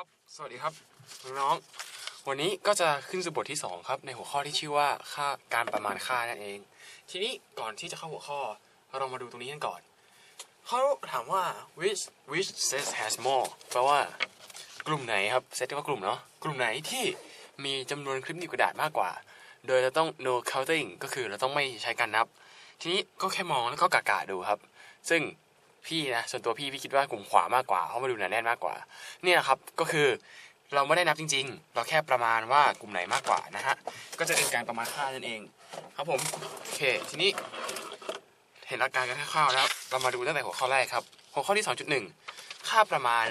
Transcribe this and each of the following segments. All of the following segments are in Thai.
ครับ สวัสดีครับน้องๆวันนี้ก็จะขึ้นสู่บทที่ 2 ครับ ในหัวข้อที่ชื่อว่าค่าการประมาณค่านั่นเอง ทีนี้ก่อนที่จะเข้าหัวข้อเรามาดูตรงนี้กันก่อน เขาถามว่า which which set has more แปลว่ากลุ่มไหนครับเซตที่ว่ากลุ่มเนาะกลุ่มไหนที่มีจำนวนคลิปนิ้วกระดาษมากกว่า โดยเราต้อง no counting ก็คือเราต้องไม่ใช้การนับ ทีนี้ก็แค่มองแล้วก็กะกะดูครับ ซึ่ง พี่นะส่วนตัวพี่พี่คิดว่ากลุ่มขวามากกว่าเพราะมาดูหนาแน่นมากกว่า เนี่ยนะครับก็คือเราไม่ได้นับจริง ๆ เราแค่ประมาณว่ากลุ่มไหนมากกว่านะฮะก็จะเป็นการประมาณค่านั่นเอง ครับผมโอเคทีนี้ เห็นหลักการกันคร่าวๆแล้ว เรามาดูตั้งแต่หัวข้อแรกครับ หัวข้อที่ 2.1 ค่าประมาณ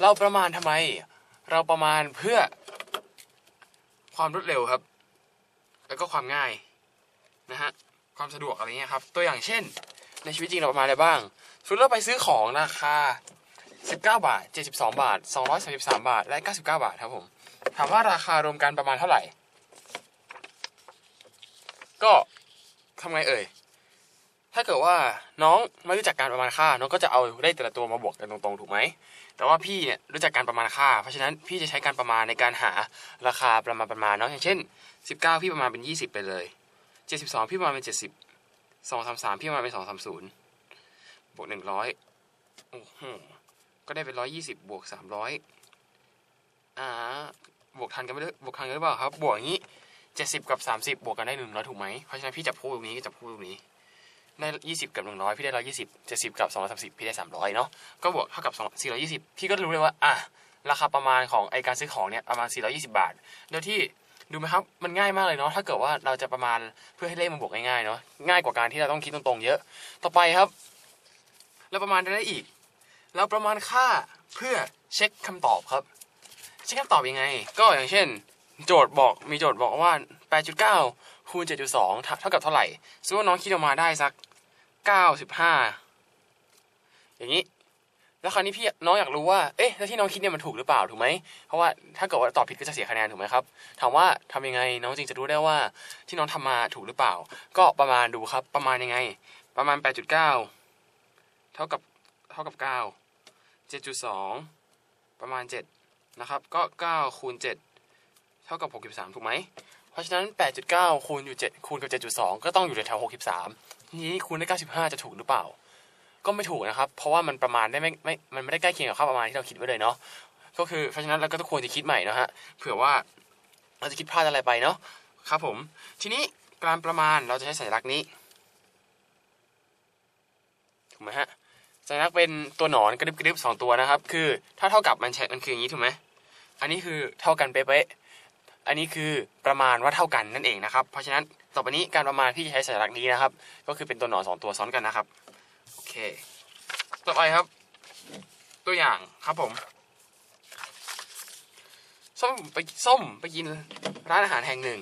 เราประมาณทำไม เราประมาณเพื่อความรวดเร็วครับ แล้วก็ความง่ายนะฮะความสะดวกอะไรเงี้ยครับ ตัวอย่างเช่น ในชีวิตจริงเราประมาณอะไรบ้าง สมมติเราไปซื้อของราคา 19 บาท 72 บาท 233 บาท และ 99 บาทครับผม ถามว่าราคารวมกันประมาณเท่าไหร่ ก็ทำไงเอ่ย ถ้าเกิดว่าน้องไม่รู้จักการประมาณค่า น้องก็จะเอาเลขแต่ละตัวมาบวกกันตรงๆ ถูกไหม แต่ว่าพี่เนี่ยรู้จักการประมาณค่า เพราะฉะนั้นพี่จะใช้การประมาณในการหาราคาประมาณประมาณเนาะ อย่างเช่น 19 พี่ประมาณเป็น 20 ไปเลย 72 พี่ประมาณเป็น 70 233 พี่ประมาณเป็น 230 วก100โอ้โหก็ได้เป็น120บบวก300อ่า บวกทันกันไม่ได้บวกทันกันหรือเปล่าครับ บวกอย่างนี้70กับ30บบวกกันได้100ถูกไหมเพราะฉะนั้นพี่จับคู่ตรงนี้ก็จับคู่ตรงนี้ ได้20กับ100พี่ได้120 70กับ230พี่ได้300เนาะ ก็บวกเท่ากับ2 420พี่ก็รู้เลยว่า อะ ราคาประมาณของไอการซื้อของเนี่ยประมาณ420บาท โดยที่ดูไหมครับ มันง่ายมากเลยเนาะ ถ้าเกิดว่าเราจะประมาณเพื่อให้เลขมันบวกง่ายๆเนาะ ง่ายกว่าการที่เราต้องคิดตรงๆเยอะ ต่อไปครับ เราประมาณได้อีก เราประมาณค่าเพื่อเช็คคำตอบครับ เช็คคำตอบยังไง ก็อย่างเช่น โจทย์บอกมีโจทย์บอกว่า 8.9คูณ7.2เท่ากับเท่าไหร่ซึ่งว่าน้องคิดออกมาได้สัก 95 อย่างนี้แล้วคราวนี้พี่น้องอยากรู้ว่า เอ๊ะ แล้วที่น้องคิดเนี่ยมันถูกหรือเปล่าถูกไหม เพราะว่าถ้าเกิดว่าตอบผิดก็จะเสียคะแนนถูกไหมครับ ถามว่าทำยังไงน้องจึงจะรู้ได้ว่า ที่น้องทำมาถูกหรือเปล่า ก็ประมาณดูครับ ประมาณยังไง ประมาณ 8.9 เท่ากับเท่ากับ 9 7.2 ประมาณ 7 นะครับ ก็ 9 คูณ 7 เท่ากับ 63 ถูกไหม เพราะฉะนั้น 8.9 คูณอยู่ 7 คูณกับ 7.2 ก็ต้องอยู่แถว63 ทีนี้คูณได้ 95 จะถูกหรือเปล่า ก็ไม่ถูกนะครับ เพราะว่ามันประมาณได้ไม่ไม่ มันไม่ได้ใกล้เคียงกับค่าประมาณที่เราคิดไว้เลยเนาะ ก็คือ เพราะฉะนั้นเราก็ต้องควรจะคิดใหม่นะฮะ เผื่อว่าเราจะคิดพลาดอะไรไปเนาะ ครับผม ทีนี้การประมาณเราจะใช้สัญลักษณ์นี้ ถูกไหมฮะ สัญลักษณ์เป็นตัวหนอนกระดึบกระดึบสองตัวนะครับ คือถ้าเท่ากับมันใช้มันคืออย่างนี้ถูกไหมอันนี้คือเท่ากันเป๊ะๆอันนี้คือประมาณว่าเท่ากันนั่นเองนะครับ เพราะฉะนั้นต่อไปนี้การประมาณพี่จะใช้สัญลักษณ์นี้นะครับ ก็คือเป็นตัวหนอนสองตัวซ้อนกันนะครับโอเค ต่อไปครับ ตัวอย่างครับผมส้มไปส้มไปกินร้านอาหารแห่งหนึ่ง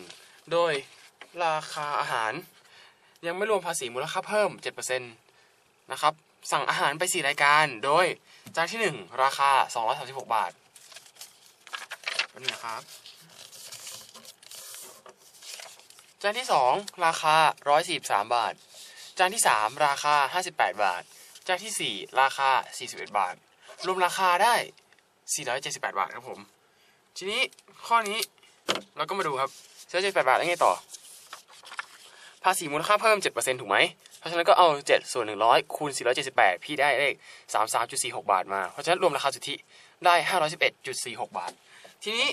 โดยราคาอาหาร ยังไม่รวมภาษีมูลค่าเพิ่ม 7%นะครับ สั่งอาหารไป 4 รายการ โดย จานที่ 1 ราคา 236 บาทเป็นไงครับ จานที่ 2 ราคา 143 บาท จานที่ 3 ราคา 58 บาท จานทีสี่ 4 ราคา 41 บาท รวมราคาได้ 478 บาทครับผม ทีนี้ข้อนี้เราก็มาดูครับ478บาทแล้วไงต่อ ภาษีมูลค่าเพิ่ม 7%ถูกไหม เพราะฉะนั้นก็เอา7ส่วน100คูณ478 พี่ได้เลข 33.46 บาทมา เพราะฉะนั้นรวมราคาสุทธิได้ 511.46 บาท ทีนี้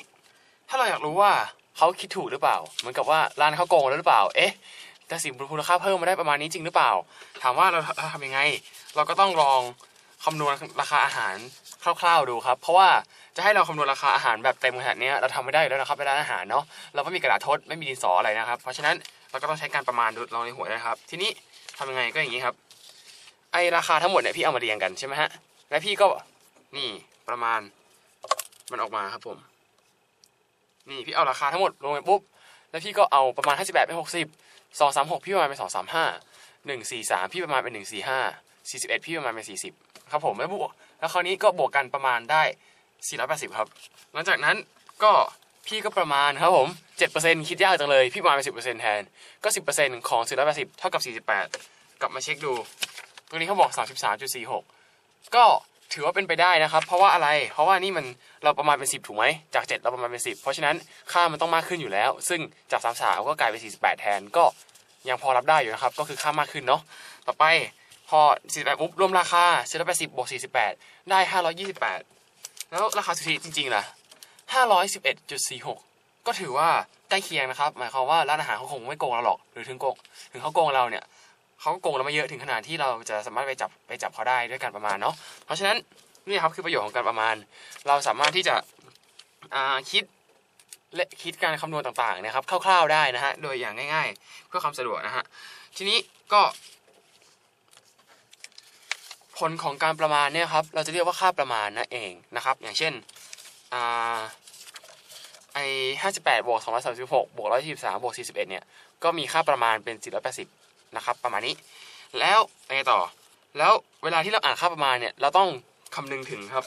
ถ้าเราอยากรู้ว่าเขาคิดถูกหรือเปล่า เหมือนกับว่าร้านเขาโกงแล้วหรือเปล่า เอ๊ะ แต่สิมูลค่าเพิ่มมาได้ประมาณนี้จริงหรือเปล่า ถามว่าเราเราทำยังไง เราก็ต้องลองคำนวณราคาอาหารคร่าวๆดูครับ เพราะว่าจะให้เราคำนวณราคาอาหารแบบเต็มขนาดนี้เราทำไม่ได้แล้วนะครับในร้านอาหารเนาะ เราไม่มีกระดาษทดไม่มีดินสออะไรนะครับ เพราะฉะนั้นเราก็ต้องใช้การประมาณดูลองในหัวนะครับ ทีนี้ ทำยังไงก็อย่างนี้ครับ ไอราคาทั้งหมดเนี่ยพี่เอามาเรียงกันใช่ไหมฮะ และพี่ก็นี่ประมาณมันออกมาครับผม นี่พี่เอาราคาทั้งหมดลงไปปุ๊บ แล้วพี่ก็เอาประมาณ 58เป็น60 236 พี่ประมาณเป็น 235 143 พี่ประมาณเป็น 145 41 พี่ประมาณเป็น 40 ครับผมแล้วบวก แล้วคราวนี้ก็บวกกันประมาณได้ 480 ครับ หลังจากนั้นก็ พี่ก็ประมาณครับผม7%คิดยากจังเลย พี่ประมาณเป็น10%แทน ก็10%ของ480เท่ากับ48กลับมาเช็คดู ตรงนี้เขาบอก33.46ก็ถือว่าเป็นไปได้นะครับ เพราะว่าอะไร เพราะว่านี่มันเราประมาณเป็น 10 ถูกไหม จาก 7 เราประมาณเป็น 10 เพราะฉะนั้นค่ามันต้องมากขึ้นอยู่แล้ว ซึ่งจาก33ก็กลายเป็น 48 แทน ก็ยังพอรับได้อยู่นะครับ ก็คือค่ามากขึ้นเนาะ ต่อไปพอ 48ปุ๊บรวมราคา480บวก48 ได้ 528 แล้วราคาสุทธิจริงๆล่ะ 511.46 ก็ถือว่าใกล้เคียงนะครับ หมายความว่าร้านอาหารเขาคงไม่โกงเราหรอก หรือถึงโกงถึงเขาโกงเราเนี่ยเขาก็โกงเราไม่เยอะถึงขนาดที่เราจะสามารถไปจับไปจับเขาได้ด้วยการประมาณเนาะ เพราะฉะนั้นนี่ครับคือประโยชน์ของการประมาณ เราสามารถที่จะคิดและคิดการคำนวณต่างๆนะครับคร่าวๆได้นะฮะโดยอย่างง่าย ๆ เพื่อความสะดวกนะฮะทีนี้ก็ ผลของการประมาณเนี่ยครับเราจะเรียกว่าค่าประมาณนั่นเองนะครับ อย่างเช่นอ่า ไอห้าสิบแปดบวกสองร้อยสามสิบหกบวกร้อยสิบสามบวกสี่สิบเอ็ดเนี่ย ก็มีค่าประมาณเป็นสี่ร้อยแปดสิบนะครับ ประมาณนี้ แล้วไงต่อ แล้วเวลาที่เราอ่านค่าประมาณเนี่ย เราต้องคำนึงถึงครับ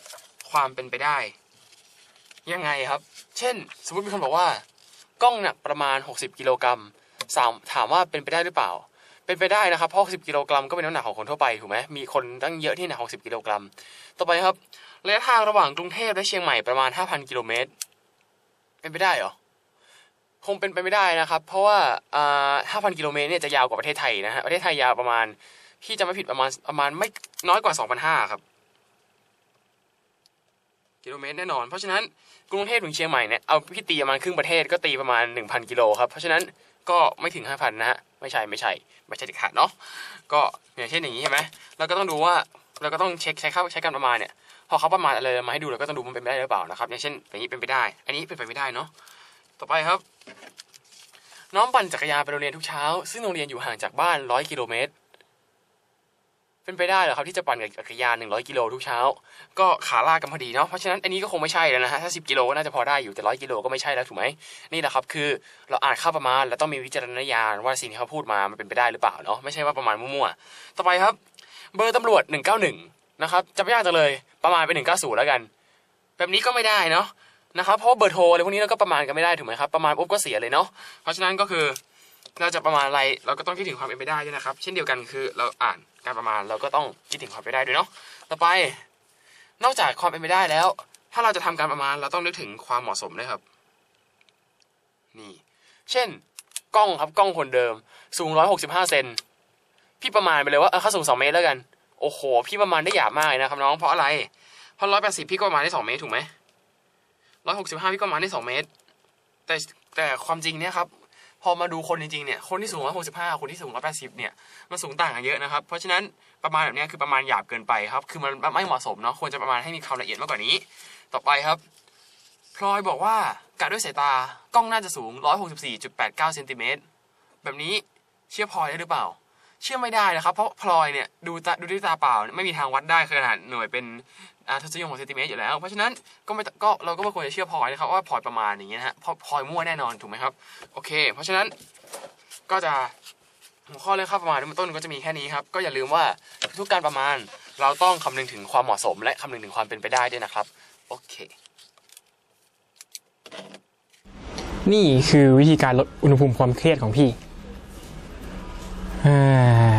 ความเป็นไปได้ ยังไงครับ เช่น สมมติมีคนบอกว่ากล้องหนักประมาณ 60 กิโลกรัมสามถามว่าเป็นไปได้หรือเปล่า เป็นไปได้นะครับ เพราะ 60 กิโลกรัมก็เป็นน้ำหนักของคนทั่วไป ถูกไหมมีคนตั้งเยอะที่หนัก 60 กิโลกรัม ต่อไปครับ ระยะทางระหว่างกรุงเทพและเชียงใหม่ประมาณ 5,000 กิโลเมตร เป็นไปได้เหรอคงเป็นไปไม่ได้นะครับ เพราะว่าอ่า5,000กิโลเมตรเนี่ยจะยาวกว่าประเทศไทยนะฮะประเทศไทยยาวประมาณพี่จะไม่ผิดประมาณประมาณไม่น้อยกว่า2,500ครับ กิโลเมตรแน่นอน เพราะฉะนั้นกรุงเทพถึงเชียงใหม่เนี่ยเอาพี่ตีประมาณครึ่งประเทศก็ตีประมาณ1,000กิโลครับเพราะฉะนั้นก็ไม่ถึง5,000นะฮะไม่ใช่ไม่ใช่ไม่ใช่เด็ดขาดเนาะก็อย่างเช่นอย่างนี้ใช่ไหมเราก็ต้องดูว่าเราก็ต้องเช็คใช้ค่าใช้การประมาณเนี่ย พอเขาประมาณอะไรมาให้ดูเราก็ต้องดูมันเป็นไปได้หรือเปล่านะครับ อย่างเช่นอย่างนี้เป็นไปได้ อันนี้เป็นไปไม่ได้เนาะต่อไปครับ น้องปั่นจักรยานไปโรงเรียนทุกเช้า ซึ่งโรงเรียนอยู่ห่างจากบ้าน100กิโลเมตรเป็นไปได้เหรอครับที่จะปั่นจักรยาน100กิโลทุกเช้า ก็ขาลากกันพอดีเนาะเพราะฉะนั้นอันนี้ก็คงไม่ใช่แล้วนะฮะถ้า10กิโลก็น่าจะพอได้อยู่แต่100กิโลก็ไม่ใช่แล้วถูกไหมนี่แหละครับคือเราอ่านค่าประมาณแล้วต้องมีวิจารณญาณว่าสิ่งที่เขาพูดมามันเป็นไปได้หรือเปล่าเนาะไม่ใช่ว่าประมาณมั่วๆต่อไปครับ เบอร์ตำรวจ191น นะครับจะไม่ยากจังเลยประมาณเป็น190 แล้วกัน แบบนี้ก็ไม่ได้เนาะนะครับเพราะเบอร์โทรอะไรพวกนี้เราก็ประมาณกันไม่ได้ถูกไหมครับประมาณปุ๊บก็เสียเลยเนาะเพราะฉะนั้นก็คือเราจะประมาณอะไรเราก็ต้องคิดถึงความเป็นไปได้ด้วยนะครับ เช่นเดียวกันคือเราอ่านการประมาณเราก็ต้องคิดถึงความเป็นไปได้ด้วยเนาะต่อไป นอกจากความเป็นไปได้แล้ว ถ้าเราจะทำการประมาณเราต้องนึกถึงความเหมาะสมด้วยครับ นี่ เช่น กล้องครับกล้องคนเดิม สูง 165 เซนพี่ประมาณไปเลยว่าเออเขาสูง 2 เมตรแล้วกัน โอ้โห พี่ประมาณได้หยาบมากเลยนะครับน้องเพราะอะไร เพราะ180พี่ก็ประมาณได้2เมตรถูกไหม165พี่ก็ประมาณได้2เมตร แต่แต่ความจริงเนี่ยครับพอมาดูคนจริงๆเนี่ยคนที่สูง165คนที่สูง180เนี่ยมันสูงต่างกันเยอะนะครับ เพราะฉะนั้นประมาณแบบนี้คือประมาณหยาบเกินไปครับ คือมันไม่เหมาะสมเนาะควรจะประมาณให้มีความละเอียดมากกว่านี้ ต่อไปครับพลอยบอกว่ากะด้วยสายตากล้องน่าจะสูง 164.89เซนติเมตรแบบนี้เชื่อพลอยได้หรือเปล่า เชื่อไม่ได้นะครับ เพราะพลอยเนี่ยดูตาดูด้วยตาเปล่า ไม่มีทางวัดได้ขนาดหน่วยเป็นอ่าทศนิยมของเซนติเมตรอยู่แล้ว เพราะฉะนั้นก็ไม่ก็เราก็ไม่ควรจะเชื่อพลอยนะครับว่าพลอยประมาณอย่างเงี้ยนะฮะเพราะพลอยมั่วแน่นอนถูกไหมครับโอเค เพราะฉะนั้นก็จะหัวข้อเรื่องค่าประมาณในต้นก็จะมีแค่นี้ครับ ก็อย่าลืมว่าทุกการประมาณเราต้องคำนึงถึงความเหมาะสม และคำนึงถึงความเป็นไปได้ด้วยนะครับ โอเค นี่คือวิธีการลดอุณหภูมิความเครียดของพี่ 唉。